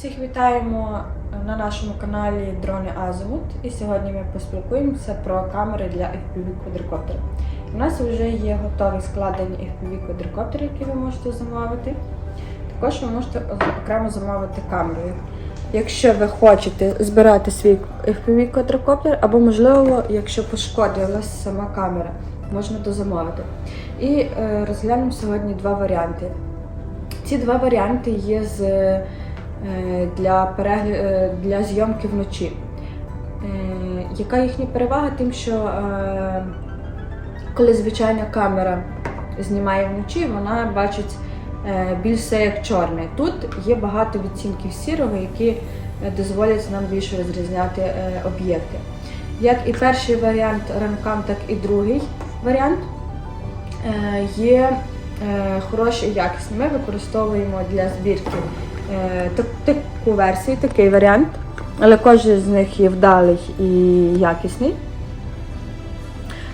Всіх вітаємо на нашому каналі Дрони Азимут. І сьогодні ми поспілкуємося про камери для FPV квадрокоптера. У нас вже є готові складені FPV квадрокоптери, які ви можете замовити. Також ви можете окремо замовити камеру. Якщо ви хочете збирати свій FPV квадрокоптер, або, можливо, якщо пошкодилась сама камера, можна дозамовити. І е, розглянемо сьогодні два варіанти. Ці два варіанти є з, е, для, перегля... е, для зйомки вночі. Е, Яка їхня перевага? Тим, що е, коли звичайна камера знімає вночі, вона бачить е, більш все як чорне. Тут є багато відцінків сірого, які е, дозволять нам більше розрізняти е, об'єкти. Як і перший варіант ранкам, так і другий варіант е, є е, хороші і якісні. Ми використовуємо для збірки е, таку версію, такий варіант, але кожен з них є вдалий і якісний.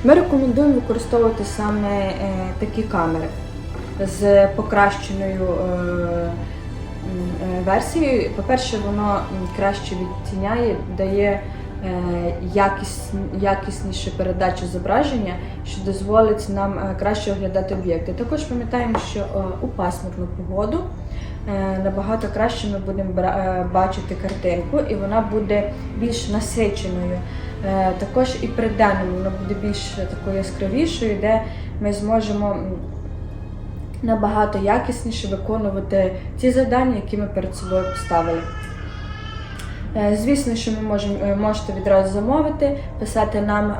Ми рекомендуємо використовувати саме е, такі камери з покращеною е, е, версією. По-перше, воно краще відтіняє, дає е, якіс, якіснішу передачу зображення, що дозволить нам е, краще оглядати об'єкти. Також пам'ятаємо, що е, у пасмурну погоду е, набагато краще ми будемо е, бачити картинку, і вона буде більш насиченою. Е, Також і при денному вона буде більш такою яскравішою, де ми зможемо набагато якісніше виконувати ті завдання, які ми перед собою поставили. Е, Звісно, що ми можемо, е, можете відразу замовити, писати нам.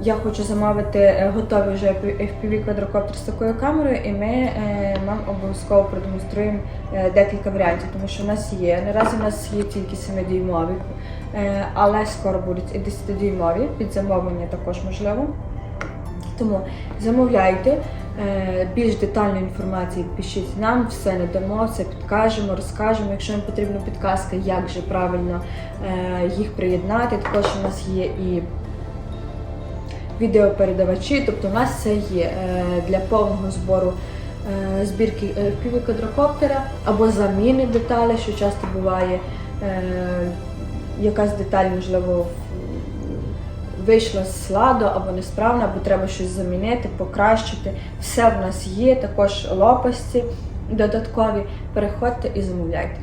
Е, Я хочу замовити е, готовий вже FPV квадрокоптер з такою камерою, і ми е, вам обов'язково продемонструємо е, декілька варіантів, тому що в нас є. Наразі у нас є тільки 7-дюймові, е, але скоро будуть і 10-дюймові, під замовлення також можливо. Тому замовляйте. Е, Більш детальну інформацію пишіть нам, все надамо, все підкажемо, розкажемо. Якщо вам потрібна підказка, як же правильно е, їх приєднати. Також у нас є і відеопередавачі, тобто у нас все є е, для повного збору е, збірки піви квадрокоптера або заміни деталей, що часто буває. Е, Якась деталь, можливо, вийшла з ладу або несправна, або треба щось замінити, покращити. Все в нас є, також лопасті додаткові. Переходьте і замовляйте.